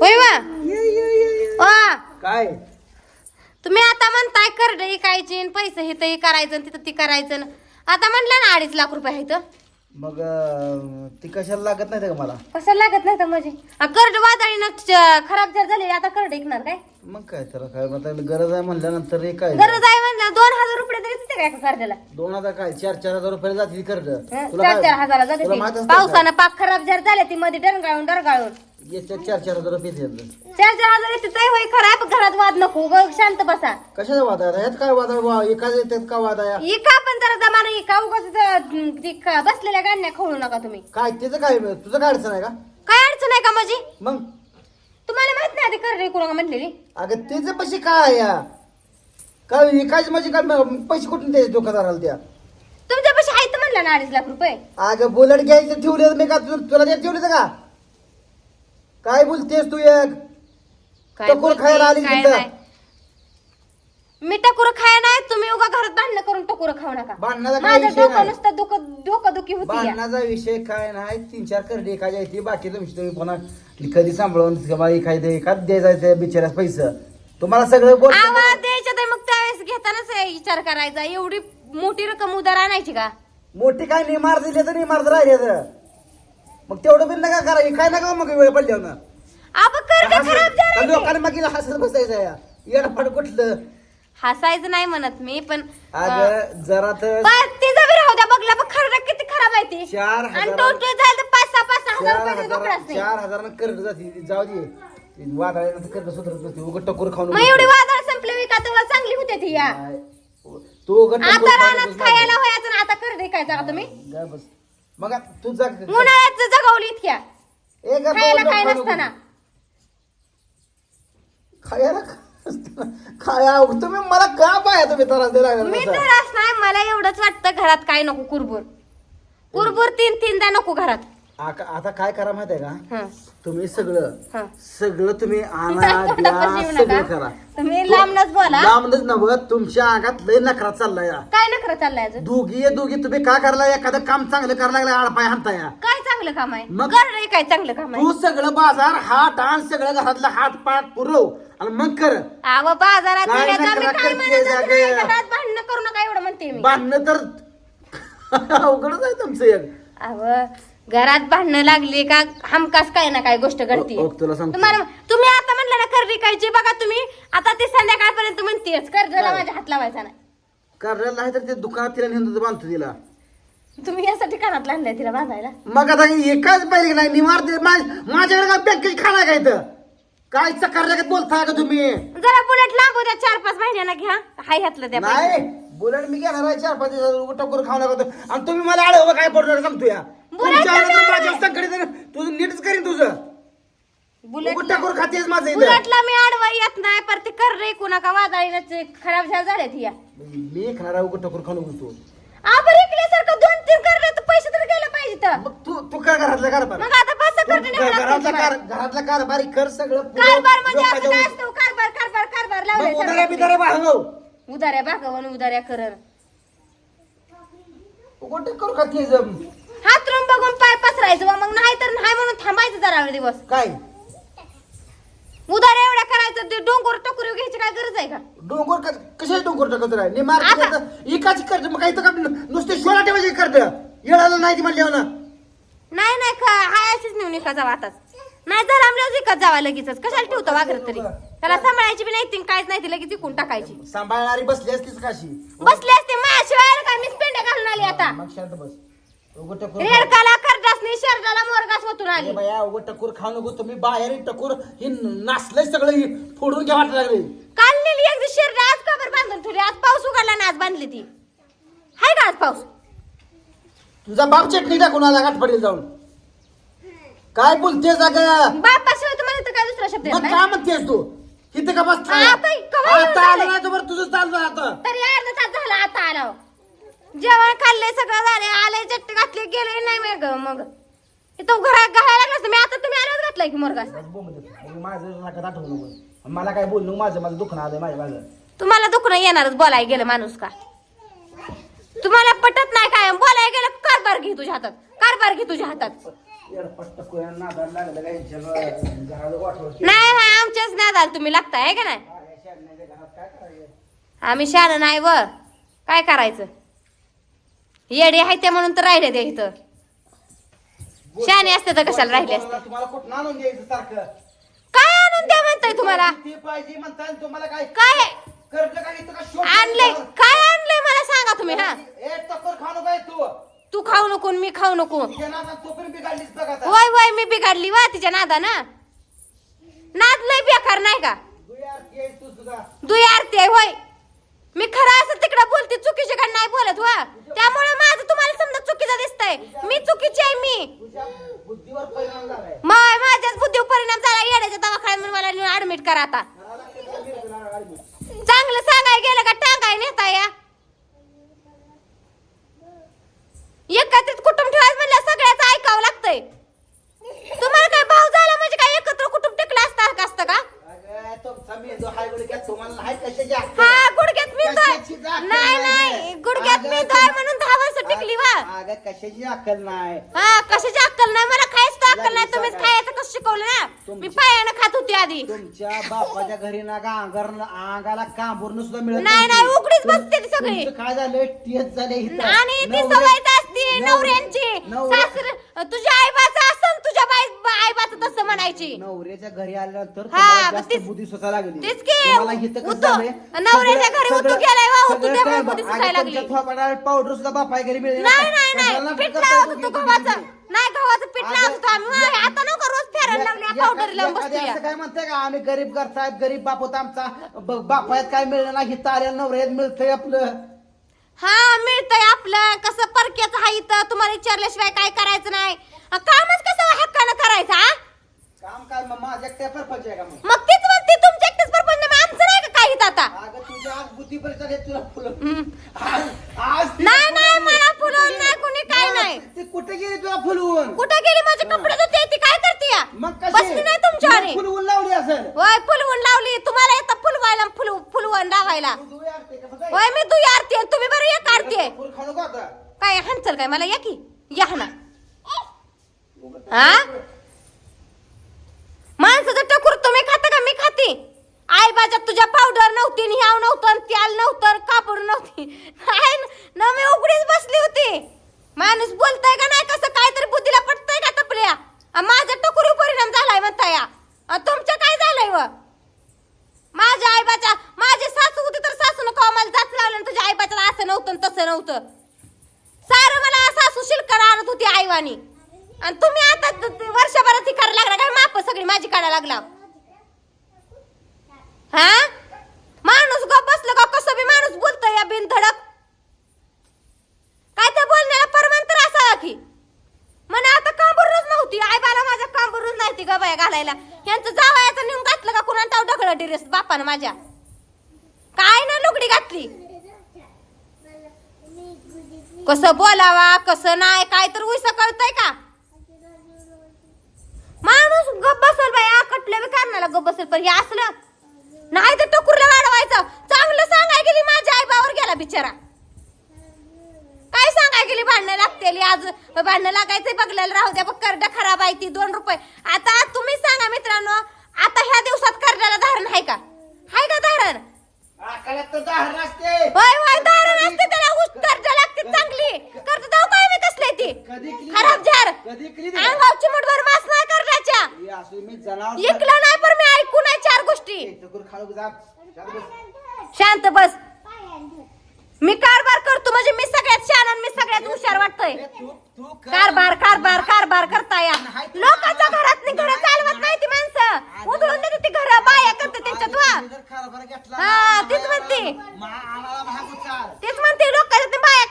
होय वा. वा. काय? तुम्ही आता म्हणताय करड इकायची पैसे हिथं करायचं आणि तिथं ती करायचं. आता म्हणलं ना अडीच लाख रुपये आहेत. मग अं, ती कशाला लागत नाही का मला? कसं लागत नाही तर म्हणजे? आ, करड वादळीनं च- खराब जर झाली आता करड ऐकणार काय? मग काय तर काय मग त्याला गरज आहे म्हणल्यानंतर हे काय गरज आहे म्हणलं दोन हजार रुपये तरी तिथे काय करड्याला? दोन हजार काय? चार चार हजार रुपये जातील कर्ज हं, चार चार हजारा जाते तुला ती. माहीत असतं का? पावसानं पाक खराब जर झाले ती मध्ये डरगाळून डरगाळून. याच्यात चार चार हजार रुपये. चार चार हजार येते ते होय खराब घरात वाद नको ग शांत बसा. कशाचा वाद आहे? ह्यात काय वाद आहे? वा एकाच येतात का वाद आहे? इका पण जरा जमाना इका उगाच ती का- बसलेल्या गाण्या खोळू नका तुम्ही. काय त्याचं काय तुझं काय अडचण आहे का? काय अडचण आहे का माझी? मग? तुम्हाला माहीत नाही आधी कर कोणा म्हटलेली? अगं त्याचं पैसे काय आहे या? काय एकाच म्हणजे काय पैसे कुठून द्यायचे दुकानदाराला त्या? तुमच्या पैसे आहेत म्हणलं ना अडीच लाख रुपये. अगं बुलेट घ्यायचं ठेवले मी का? तु- तुला ते ठेवले का? काय बोलतेस तू एक काय टकोर बोलते, खायला आली काय तिथं. नाही. मी टकुर खाय नाही तुम्ही उगा घरात भांडणं करून टकुर खाऊ नका भांडणाचा काय माझं विषय डोकं नाही. नुसतं डोकं डोकं दुखी होती या. भांडणाचा विषय काय नाही तीन चार करडे एका जायची बाकी तुमची तुम्ही पुन्हा कधी सांभाळून मला काय दे का द्यायचा बिचाऱ्यास पैसे तुम्हाला सगळं गोष्ट आवाज तर मग त्यावेळेस घेतानाच हे विचार करायचा एवढी मोठी रक्कम उधार आणायची का मोठी काय निमार दिली तर निमार राहिले तर मग तेवढं बिल नका करायची काय नका मग वेळ पडल्यावर ना? आपण कर खराब झालं ते. लोकांना मग हसत बसायचं या कुठलं? हसायचं नाही म्हणत मी पण अगं जरा तर पण तिचं बी राहू द्या बघला बघ खरं किती खराब आहे ती. चार आणि हजार- झालं तर पाच सहा पाच सहा हजार चार रुपये हजार कपडाच नाही. चार हजार कर्ज जाते जाऊ दे. ती कर्ज सुधरत नसते उगट टकोर खाऊन मग एवढी वादळ संपली का? तेव्हा चांगली होती ती या. काय? तू उगट टकोर आता खाऊन रानात बस खायला व्हायचं आणि आता कर काय का तुम्ही. बस. मग आता तू जा उन्हाळ्यात जगवली इतक्या. खायला काय नको. नसताना. खायला खाया तुम्ही मला का पाया तुम्ही त्रास द्यायला लागला मी? तर असं नाही मला एवढंच वाटतं घरात काय नको कुरबुर. कुरबुर तीन तीनदा नको घरात. आका- आता काय करा माहिती आहे का? हं, तुम्ही सगळं हं. सगळं तुम्ही आणा द्या सगळं. करा. तुम्ही लांबनच बोला. लांबच नव्ह तुमच्या अंगात लय नखरा चाललाय. या. काय नखरं चाललंय अजून? दोघी दोघी तुम्ही काय करला एखादं काम चांगलं करायला लागलं आळपाय हाणता या काय चांगलं काम आहे? मग? काय चांगलं काम आहे? तू सगळं बाजार हात आण सगळं घरातलं हात पाठ पुरव. आणि मग कर. अहो बाजारात काय गेल्यात आम्ही नखरा काय करते म्हणतच नाही, जागे? घरात भांडणं करू नका एवढं म्हणते मी. बांधणं तर अवघडच आहे तुमचं एक. अहो घरात भांडणं लागली का हमखास काय ना काय गोष्ट घडती ओ- ओ, तुला सांगतो. तुम्हाला तुम्ही आता म्हणलं ना कर्री कायची बघा तुम्ही. आता ते संध्याकाळपर्यंत म्हणतेच कर्जला? माझ्या हात लावायचा नाही. करायला नाही तर ते दुकानात तिला नेऊन बांधतो तिला. तुम्ही यासाठी कानात आणलंय तिला बांधायला. मग आता एकाच पाहिजे नाही निवार दे माझ्याकडे काय पॅकेज खाणार काय इथं? काय चकार बोलताय का तुम्ही? जरा बुलेट लांबू द्या चार पाच महिन्याला घ्या. हाय ह्यातलं द्या. नाही बुलेट मी घेणार आहे चार पाच दिवस टकोर खाऊ नका तो. आणि तुम्ही मला आडवं काय पडणार सांगतो या. बुलेट तुमच्या तर आडवं मी माझ्या संकडी तर तुझं नीटच करीन तुझं. बुलेट टकोर खातेच माझं इथं. बुलेटला मी आडवा येत नाही पर ते कर रे कुणा वादळीनं खराब झाल्या झाल्यात या. मी खाणार टकोर तू इकल्यासारखं दोन तीन करले तर पैसे तर गेले पाहिजे तर. मग तू तू काय घरातलं कारभार. मग आता पाच तू करते घरातला कार घरातला कारभारी कर सगळं पुरव. कारभार म्हणजे असं लोकांच्या काय उ- असतं? कारभार कारभार कारभार मग उदाऱ्या लावलाय बिदाऱ्या भागव. उदाऱ्या उदाऱ्या टकोर. हातरून बघून पाय पसरायचं बा, मग नाही तर नाही म्हणून थांबायचं जरा वेळ दिवस. काय? उदाऱ्या एवढ्या करायचं ते डोंगर टोकरी घ्यायची काय गरज आहे का? डोंगर का कशाला डोंगर टाकत राय आता- एकाची करते मग काही तर का नुसते शोला ठेवायचे करत येळाला नाही ती म्हणल्यावर ना नाही नाही खा हाय अशीच नेऊन एका जावा आताच नाही जर आमल्या विकत जावा लगेचच. कशाला ठेवतो वागरत तरी? त्याला सांभाळायची बी नाही ती काहीच नाही ती लगेच इकून टाकायची. सांभाळणारी बसली असतीच काशी? बसले असते माझ्याशिवाय काय? मीच पेंड्या घालून आली आता. मग शांत बस. उगं टकोर रेडकाला शर्टाला मोरगास होतून आली. ए बाया उगं टकोर खाऊ नको तुम्ही बाहेर टकोर. हे नाचलंय सगळं हे फोडून घ्या वाटलं लागले. काल नेली एक शर्ट आज कबर बांधून ठेवली? आज पाऊस उघडला ना आज बांधली ती. हाय का आज पाऊस? तुझा बाप चटणी टाकून आला गाठ पडेल जाऊन. काय बोलतेस अगं? बापाशिवाय तुम्हाला तर काय दुसरा शब्द येत मग नाही? काय म्हणतेस तू? इथं का बसता हा, आता कवा येऊन आता आलं झालंय? नाही तर बरं तुझं चाललं आता. तरी अर्धा तास झाला आता आला हो. जेवण खाल्लंय सगळं झालंय आलंय चट्टी घातली गेले नाही मग मग. इथं घरात घालायला लागलं. मी आता तुम्ही आल्यावर घातलाय की. मग माझं नका आठवू नको मला काय बोलू नको, माझं माझं दुखणं आलंय माझ्या माझं तुम्हाला दुखणं येणारच बोलाय गेलं माणूस का? तुम्हाला पटत नाही काय बोलाय गेलं कारभार घे तुझ्या हातात. कारभार घे तुझ्या हातात. नाही नाही आमच्याच नादाल तुम्ही लागताय का नाही? आम्ही शान नाही व. काय करायचं? येडे आहे ते म्हणून तर राहिले ते इथं. शहाणे असते तर कशाला राहिले असते? तुम्हाला कुठं आणून द्यायचं सारखं? काय आणून द्या म्हणताय तुम्हाला? ते पाहिजे म्हणताय आणि तुम्हाला काय काय? कर्ज काय इथं का शोध आणलंय? काय आणलंय मला सांगा तुम्ही हा? ए टक्कर खाणं काय तू. तू खाऊ नको मी खाऊ नको. तिच्या नादात तो पण बिघडलीच बघा आता. होय होय मी बिघडली वा तिच्या नादानं. नाद लय बेकार नाही का? तू सुद्धा. दुई आरती आहे होय. मी खरं असं तिकडं बोलते चुकीचे का नाही बोलत वा. त्यामुळे माझं तुम्हाला समजा चुकीचं दिसतंय. मी चुकीची आहे मी. तुझ्या बुद्धीवर परिणाम झालाय माय माझ्याच बुद्धीवर परिणाम झाला येण्याच्या दवाखान्यात मला ऍडमिट करा आता. चांगलं सांगाय गेलं का टांगाय नेता या एकत्रित कुटुंब ठेवायचं म्हणलं सगळ्याच ऐकावं लागतंय तुम्हाला काय भाऊ झाला म्हणजे काय एकत्र कुटुंब टिकलं असतं का असतं का अगं, तुमचा मेंदू हाय गुडघ्यात तुम्हाला नाही कशाची अक्कल? हा गुडघ्यात मी कशाची अक्कल नाही नाही गुडघ्यात अगं, मी तुम- म्हणून दहा वर्ष टिकली वा अगं कशाची अक्कल नाही हा कशाची अक्कल नाही मला खायच तर अक्कल नाही तुम्हीच. खायचं कसं शिकवलं ना मी तुमची- पायानं खात होती आधी तुमच्या बापाच्या घरी ना का अंगार अंगाला कांबूर्ण सुद्धा मिळत नाही. नाही, उघडीच तुम- बसते ती सगळी. तुमचं काय झालंय टीएच झाले. आणि ती सवयच असते नवऱ्यांची सासर तुझ्या आईबाचं तुझ्या बाई आईबाचं तसं म्हणायची. नवऱ्याच्या घरी आल्यानंतर तुम्हाला मग जास्त तेच- बुद्धी सुचा लागली. तेच की, तुम्हाला इथं कसं उतो. झालंय? नवऱ्याच्या सगळं- घरी उतो सगळं- गेलाय वा, उतो सगळं त्यामुळे काय बुद्धी सुचायला तुमच्या लागली. थोपाडाला पावडर सुद्धा बापाय घरी मिळेल नाही नाही नाही. पीठ लावत होतो गव्हाचं? नाही गव्हाचं पीठ अगं, लावत होतो आम्ही या- आता नको रोज फेरायला लागले पावडर लावून बसतोय काय म्हणते का? आम्ही गरीब घर साहेब गरीब बाप होता आमचा ब- बापायात काय मिळलं नाही हिथं आल्या नवऱ्यात मिळतंय आपलं. हा मिळतंय आपलं. कसं परक्याचं आहे इथं? तुम्हाला विचारल्याशिवाय काय करायचं नाही. अ, कामच कसं हक्कानं करायचं हा? काम काय? मग माझ्या एकट्या परपंच आहे का मग? मग तीच म्हणते तुमच्या एकटेच परपंच नाही, आमचं नाही का काही आता? अगं तुझ्या आज बुद्धी परिचय आहे तुला फुलं. हम्म. आज आज ती नाही, फुलं नाही. मला कुठं फुलवून गेली? नाही, कुणी काय मग नाही. ती कुठे गेली तुला फुलवून? कुठं गेली? माझे कपडे धुते ती काय करते? या? मग कशी? बसली नाही तुमच्या तिला फुलवून लावली असेल. होय फुलवून लावली. तुम्हाला येतं फुलवायला फुल फुलवून लावायला. तू होय मी तू आरती आहे, तुम्ही बरं एक आरती आहे. काय हंचल काय मला? या की या ना हा माणसाचं टकूर तुम्ही खाता का? मी खाते. आई बाजात तुझ्या पावडर नव्हती ह्याव नव्हतं त्याल नव्हतं कापड नव्हती. काय न- मी उघडीच बसली होती. माणूस बोलताय का नाही? कसं काहीतरी बुद्धीला पटतंय का तपल्या आ, माझ्या टकुरी परिणाम झालाय म्हणताय या आ, तुमचं काय झालंय व माझ्या आईबाच्या माझी सासू होती तर सासून का मला जाच लावलं आणि तुझ्या आईबाच्याला असं नव्हतं आणि तसं नव्हतं सारं मला सासू शिलकर आणत आणि तुम्ही आता वर्षभरात ही करायला लागला काय माप सगळी माझी काढायला लागला. हा? माणूस ग बसलं का? कसं बी माणूस बोलतोय या बिन धडक काय त्या बोलण्याला परमान तर असावा की? म्हणे आता कांबरूनच नव्हती. आई बाला माझ्या कांबरून नाही ग बाया घालायला. यांचं जावयाचं नेऊन घातलं का कुणा ताव ढगळ डिरेस बापानं माझ्या. काय ना लुगडी घातली? कसं बोलावा कसं नाही काय तर उस कळतंय का? माणूस गप बसल बाया कटल्या बी कारणाला गप बसल पण हे असलं नाही तर टकुरला वाढवायचं. चांगलं सांगाय गेली माझ्या आई बावर गेला बिचारा. काय सांगाय गेली भांडणं लागतेली आज? भांडणं लागायचं बघलेलं राहू द्या बघ करडा खराब आहे ती दोन रुपये. आता तुम्ही सांगा मित्रांनो आता ह्या दिवसात करड्याला धारण आहे का? हाय का धारण? होय होय धारण असते त्याला ऊस नाही करण्याच्या. ऐकलं नाही पण मी ऐकून चार गोष्टी. शांत बस. मी कारभार करतो म्हणजे मी सगळ्यात शान आणि मी सगळ्यात हुशार वाटतोय. कारभार कारभार कारभार करता या. लोकांच्या घरात घर चालवत नाही. ती माणसं. उधळून देते ती घर बाया करते त्यांच्यात वा हा, तीच म्हणते. तीच म्हणते लोकांच्या बाया